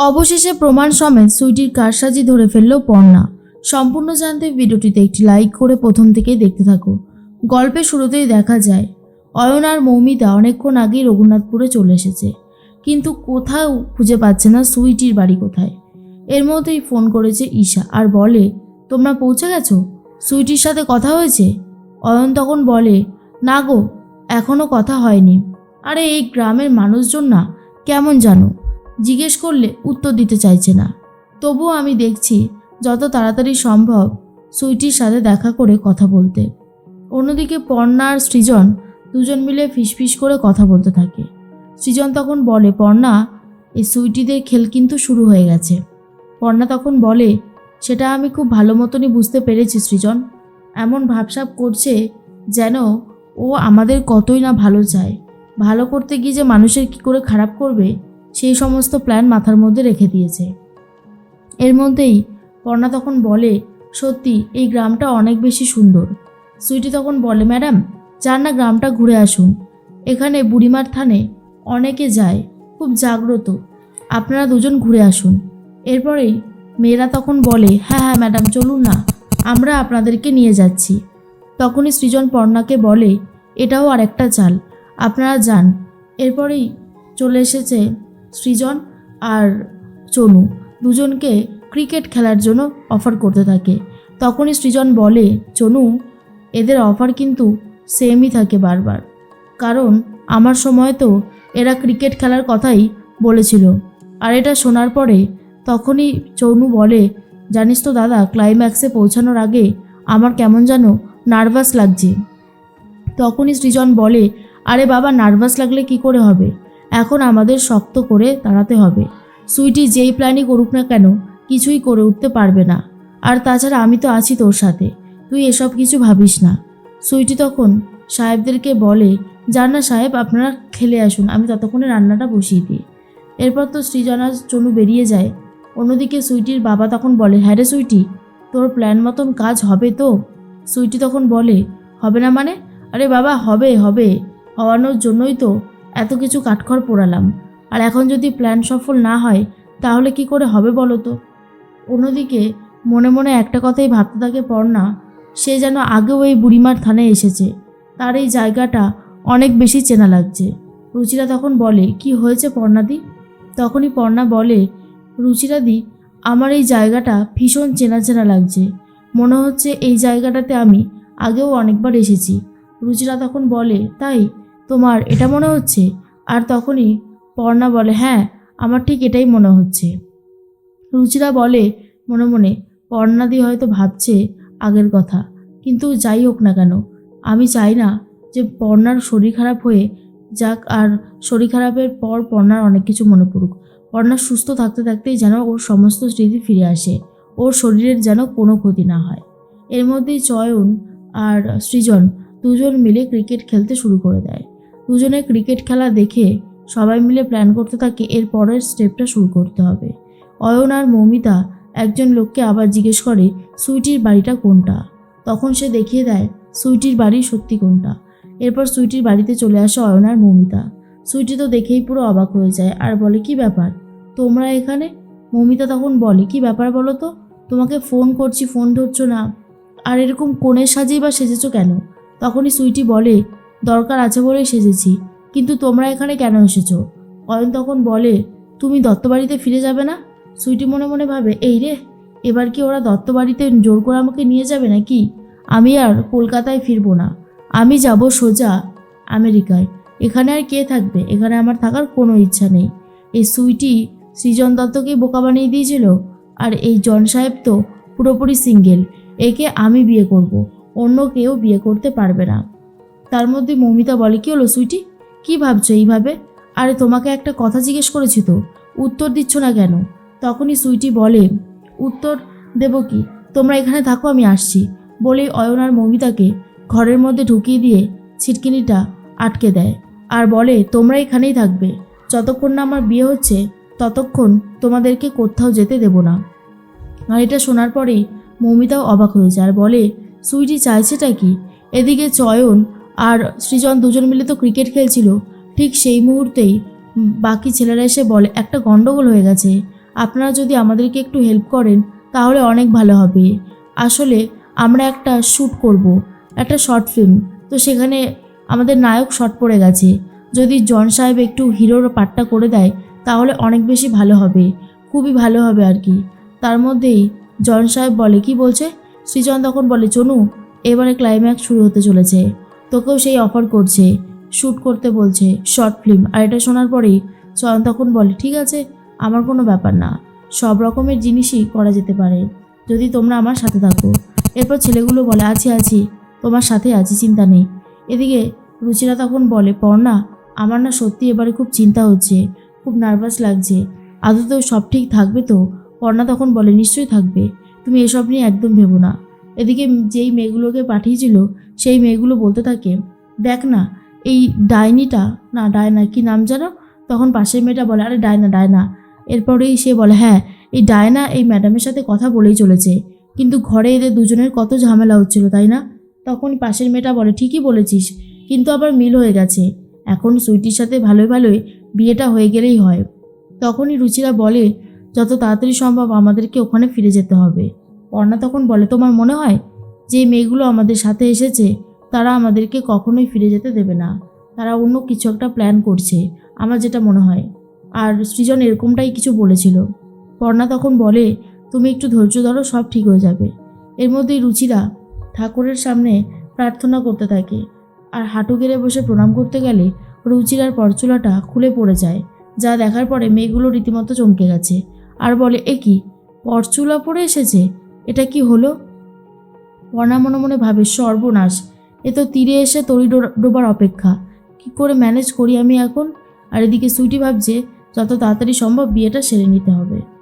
অবশেষে প্রমাণ সমেত সুইটির কারসাজি ধরে ফেলল পর্ণা সম্পূর্ণ জানতে ভিডিওটিতে একটি লাইক করে প্রথম থেকেই দেখতে থাকো। গল্পের শুরুতেই দেখা যায়, অয়ন আর মৌমিতা অনেকক্ষণ আগেই রঘুনাথপুরে চলে এসেছে। কিন্তু কোথাও খুঁজে পাচ্ছে না সুইটির বাড়ি কোথায়। এর মধ্যেই ফোন করেছে ঈশা আর বলে, তোমরা পৌঁছে গেছো? সুইটির সাথে কথা হয়েছে? অয়ন তখন বলে, না গো এখনও কথা হয়নি। আরে এই গ্রামের মানুষজন না, কেমন জানো? জিজ্ঞেস করলে উত্তর দিতে চাইছে না। তবুও আমি দেখছি যত তাড়াতাড়ি সম্ভব সুইটির সাথে দেখা করে কথা বলতে। অন্যদিকে পর্ণা আর সৃজন দুজন মিলে ফিসফিস করে কথা বলতে থাকে। সৃজন তখন বলে, পর্ণা, এই সুইটিদের খেল কিন্তু শুরু হয়ে গেছে। পর্ণা তখন বলে, সেটা আমি খুব ভালো মতনই বুঝতে পেরেছি সৃজন। এমন ভাবসাব করছে যেন ও আমাদের কতই না ভালো চায়। ভালো করতে গিয়ে যে মানুষের কী করে খারাপ করবে সেই সমস্ত প্ল্যান মাথার মধ্যে রেখে দিয়েছে। এর মধ্যেই পর্ণা তখন বলে, সত্যি, এই গ্রামটা অনেক বেশি সুন্দর। সুইটি তখন বলে, ম্যাডাম, যান না গ্রামটা ঘুরে আসুন। এখানে বুড়িমার থানে অনেকে যায়, খুব জাগ্রত। আপনারা দুজন ঘুরে আসুন। এরপরেই মেয়েরা তখন বলে হ্যাঁ হ্যাঁ ম্যাডাম, চলুন না, আমরা আপনাদেরকে নিয়ে যাচ্ছি। তখনই সৃজন পর্ণাকে বলে, এটাও আরেকটা চাল, আপনারা যান। এরপরেই চলে এসেছে সৃজন আর চনু দুজনকে ক্রিকেট খেলার জন্য অফার করতে থাকে। তখনই সৃজন বলে, চনু, এদের অফার কিন্তু সেমই থাকে বারবার। কারণ আমার সময় তো এরা ক্রিকেট খেলার কথাই বলেছিল। আর এটা শোনার পরে তখনই চনু বলে, জানিস তো দাদা ক্লাইম্যাক্সে পৌঁছানোর আগে আমার কেমন যেন নার্ভাস লাগছে। তখনই সৃজন বলে, আরে বাবা নার্ভাস লাগলে কি করে হবে? এখন আমাদের শক্ত করে দাঁড়াতে হবে। সুইটি যেই প্ল্যানই করুক না কেন, কিছুই করে উঠতে পারবে না। আর তাছাড়া আমি তো আছি তোর সাথে। তুই এসব কিছু ভাবিস না। সুইটি তখন সাহেবদেরকে বলে, যান না সাহেব, আপনারা খেলে আসুন, আমি ততক্ষণে রান্নাটা বসিয়ে দিই। এরপর তো সৃজনা চনু বেরিয়ে যায়। অন্যদিকে সুইটির বাবা তখন বলে হ্যাঁ রে সুইটি, তোর প্ল্যান মতন কাজ হবে তো? সুইটি তখন বলে, হবে না মানে? আরে বাবা, হবে হবে। হওয়ানোর জন্যই তো। এত কিছু কাঠখড় পোড়ালাম। আর এখন যদি প্ল্যান সফল না হয়, তাহলে কি করে হবে বলো তো? অন্যদিকে মনে মনে একটা কথাই ভাবতে থাকে পর্ণা, সে যেন আগেও এই বুড়িমার থানায় এসেছে। তার এই জায়গাটা অনেক বেশি চেনা লাগছে। রুচিরা তখন বলে, কি হয়েছে পর্ণাদি? তখনই পর্ণা বলে, রুচিরাদি, আমার এই জায়গাটা ভীষণ চেনা চেনা লাগছে। মনে হচ্ছে এই জায়গাটাতে আমি আগেও অনেকবার এসেছি। রুচিরা তখন বলে, তাই? তোমার এটা মনে হচ্ছে? আর তখনই পর্ণা বলে হ্যাঁ আমার ঠিক এটাই মনে হচ্ছে। রুচিরা বলে, মনে মনে, পর্ণাদি হয়তো ভাবছে আগের কথা, কিন্তু যাই হোক না কেন, আমি চাই না যে পর্ণার শরীর খারাপ হয়ে যাক, আর শরীর খারাপের পর পর্ণার অনেক কিছু মনে পড়ুক। পর্ণা সুস্থ থাকতে থাকতেই যেন ওর সমস্ত স্মৃতি ফিরে আসে, ওর শরীরের যেন কোনো ক্ষতি না হয়। এর মধ্যেই চয়ন আর সৃজন দুজন মিলে ক্রিকেট খেলতে শুরু করে দেয়। দুজনে ক্রিকেট খেলা দেখে সবাই মিলে প্ল্যান করতে থাকে, এর পরের স্টেপটা শুরু করতে হবে। অয়ন আর মৌমিতা একজন লোককে আবার জিজ্ঞেস করে, সুইটির বাড়িটা কোনটা? তখন সে দেখিয়ে দেয়, সুইটির বাড়ি সত্যি কোনটা? এরপর সুইটির বাড়িতে চলে আসে অয়ন আর মৌমিতা। সুইটি তো দেখেই পুরো অবাক হয়ে যায়, আর বলে কি ব্যাপার? তোমরা এখানে? মৌমিতা তখন বলে, কি ব্যাপার বলো তো? তোমাকে ফোন করছি ফোন ধরছো না। আর এরকম কোণের সাজেই বা সেজেছো কেন? তখনই সুইটি বলে দরকার আছে বলেই সেজেছি কিন্তু তোমরা এখানে কেন এসেছ? অয়ন তখন বলে, তুমি দত্তবাড়িতে ফিরে যাবে না? সুইটি মনে মনে ভাবে, এই রে, এবার কি ওরা দত্তবাড়িতে জোর করে আমাকে নিয়ে যাবে নাকি? আমি আর কলকাতায় ফিরবো না। আমি যাব সোজা আমেরিকায়। এখানে আর কে থাকবে? এখানে আমার থাকার কোনো ইচ্ছা নেই। এই সুইটি সৃজন দত্তকেই বোকা বানিয়ে দিয়েছিল, আর এই জন সাহেব তো পুরোপুরি সিঙ্গেল। একে আমি বিয়ে করব। অন্য কেউ বিয়ে করতে পারবে না। তার মধ্যে মৌমিতা বলে, কি হলো সুইটি? কি ভাবছ এইভাবে? আরে, তোমাকে একটা কথা জিজ্ঞেস করেছি তো, উত্তর দিচ্ছ না কেন? তখনই সুইটি বলে, উত্তর দেব কি? তোমরা এখানে থাকো, আমি আসছি। বলেই অয়ন আর মৌমিতাকে ঘরের মধ্যে ঢুকিয়ে দিয়ে ছিটকিনিটা আটকে দেয় আর বলে, তোমরা এখানেই থাকবে। যতক্ষণ না আমার বিয়ে হচ্ছে, ততক্ষণ তোমাদেরকে কোথাও যেতে দেব না। আর এটা শোনার পরেই মৌমিতাও অবাক হয়ে যায় আর বলে, সুইটি, চাইছেটা কি? এদিকে চয়ন আর সৃজন দুজন মিলে তো ক্রিকেট খেলছিল। ঠিক সেই মুহূর্তেই বাকি ছেলেরা এসে বলে, একটা গন্ডগোল হয়ে গেছে। আপনারা যদি আমাদেরকে একটু হেল্প করেন, তাহলে অনেক ভালো হবে। আসলে আমরা একটা শ্যুট করব, একটা শর্ট ফিল্ম তো সেখানে আমাদের নায়ক শর্ট পড়ে গেছে। যদি জন সাহেব একটু হিরোর পার্টটা করে দেয়, তাহলে অনেক বেশি ভালো হবে। খুবই ভালো হবে আর কি। তার মধ্যেই জন সাহেব বলে, কি বলছে? সৃজন তখন বলে, চনু, এবারে ক্লাইম্যাক্স শুরু হতে চলেছে। তোকেও সেই অফার করছে। শ্যুট করতে বলছে শর্ট ফিল্ম আর এটা শোনার পরেই চয়ন তখন বলে, ঠিক আছে, আমার কোনো ব্যাপার না। সব রকমের জিনিসই করা যেতে পারে। যদি তোমরা আমার সাথে থাকো। এরপর ছেলেগুলো বলে, আছি আছি। তোমার সাথে আছি, চিন্তা নেই। এদিকে রুচিরা তখন বলে, পর্ণা, আমার না সত্যি এবারে খুব চিন্তা হচ্ছে। খুব নার্ভাস লাগছে। আদৌ সব ঠিক থাকবে তো? পর্ণা তখন বলে, নিশ্চয়ই থাকবে। তুমি এসব নিয়ে একদম ভেবো না। এদিকে যেই মেয়েগুলোকে পাঠিয়েছিল, সেই মেয়েগুলো বলতে থাকে, দেখ না, এই ডাইনিটা, না ডায়না, কি নাম জানো তখন পাশের মেয়েটা বলে, আরে ডায়না ডায়না। এরপরেই সে বলে হ্যাঁ এই ডায়না এই ম্যাডামের সাথে কথা বলেই চলেছে, কিন্তু ঘরে এদের দুজনের কত ঝামেলা হচ্ছিল, তাই না? তখন পাশের মেয়েটা বলে, ঠিকই বলেছিস, কিন্তু আবার মিল হয়ে গেছে। এখন সুইটির সাথে ভালোই ভালোই বিয়েটা হয়ে গেলেই হয়। তখনই রুচিরা বলে, যত তাড়াতাড়ি সম্ভব আমাদেরকে ওখানে ফিরে যেতে হবে। পর্ণা তখন বলে, তোমার মনে হয় যে মেয়েগুলো আমাদের সাথে এসেছে, তারা আমাদেরকে কখনোই ফিরে যেতে দেবে না। তারা অন্য কিছু একটা প্ল্যান করছে, আমার যেটা মনে হয়। আর সৃজন এরকমটাই কিছু বলেছিল। পর্ণা তখন বলে, তুমি একটু ধৈর্য ধরো, সব ঠিক হয়ে যাবে। এর মধ্যেই রুচিরা ঠাকুরের সামনে প্রার্থনা করতে থাকে। আর হাঁটু গেড়ে বসে প্রণাম করতে গেলে রুচিরার পরচুলাটা খুলে পড়ে যায়, যা দেখার পরে মেয়েগুলো রীতিমতো চমকে গেছে। আর বলে, এ কি? পরচুলা পড়ে এসেছে? এটা কি হলো? পর্ণা মনে মনে ভাবে, সর্বনাশ। এ তো তীরে এসে তরি ডোবার অপেক্ষা। কি করে ম্যানেজ করি আমি এখন? আর এদিকে সুইটি ভাবছে, যত তাড়াতাড়ি সম্ভব বিয়েটা সেরে নিতে হবে।